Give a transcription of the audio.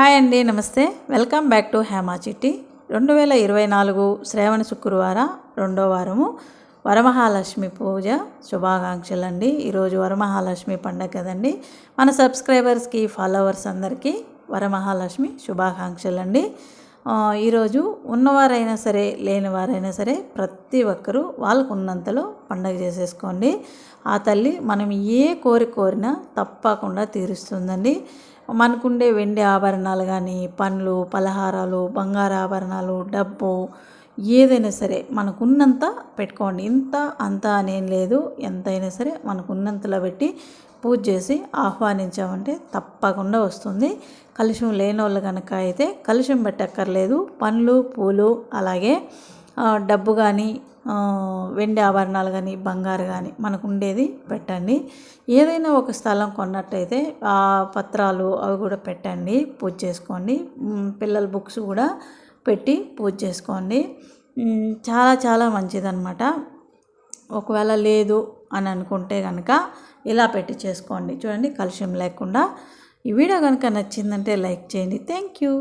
Hi అండి నమస్తే. Welcome back to Hema చిట్టి. రెండు వేల ఇరవై నాలుగు శ్రావణ శుక్రవారం రెండో వారము. వరమహాలక్ష్మి పూజ శుభాకాంక్షలు అండి ఈరోజు వరమహాలక్ష్మి పండగ కదండి. మన సబ్స్క్రైబర్స్కి ఫాలోవర్స్ అందరికీ వరమహాలక్ష్మి శుభాకాంక్షలు అండి ఈరోజు ఉన్నవారైనా సరే లేనివారైనా సరే ప్రతి ఒక్కరూ వాళ్ళకు ఉన్నంతలో పండగ చేసేసుకోండి. ఆ తల్లి మనం ఏ కోరిక కోరినా తప్పకుండా తీరుస్తుందండి. మనకుండే వెండి ఆభరణాలు కానీ పండ్లు పలహారాలు బంగారు ఆభరణాలు డబ్బు ఏదైనా సరే మనకున్నంత పెట్టుకోండి. ఇంత అంత అనేం లేదు. ఎంతైనా సరే మనకున్నంతలో పెట్టి పూజ చేసి ఆహ్వానించామంటే తప్పకుండా వస్తుంది. కలుషం లేని వాళ్ళు కనుక అయితే కలుషం పెట్టక్కర్లేదు. పండ్లు పూలు అలాగే డబ్బు కానీ వెండి ఆభరణాలు కానీ బంగారు కానీ మనకు ఉండేది పెట్టండి. ఏదైనా ఒక స్థలం కొన్నట్టయితే ఆ పత్రాలు అవి కూడా పెట్టండి పూజ చేసుకోండి. పిల్లల బుక్స్ కూడా పెట్టి పూజ చేసుకోండి. చాలా చాలా మంచిదన్నమాట. ఒకవేళ లేదు అని అనుకుంటే కనుక ఇలా పెట్టి చేసుకోండి. చూడండి కలుషం లేకుండా. ఈ వీడియో కనుక నచ్చిందంటే లైక్ చేయండి. Thank you.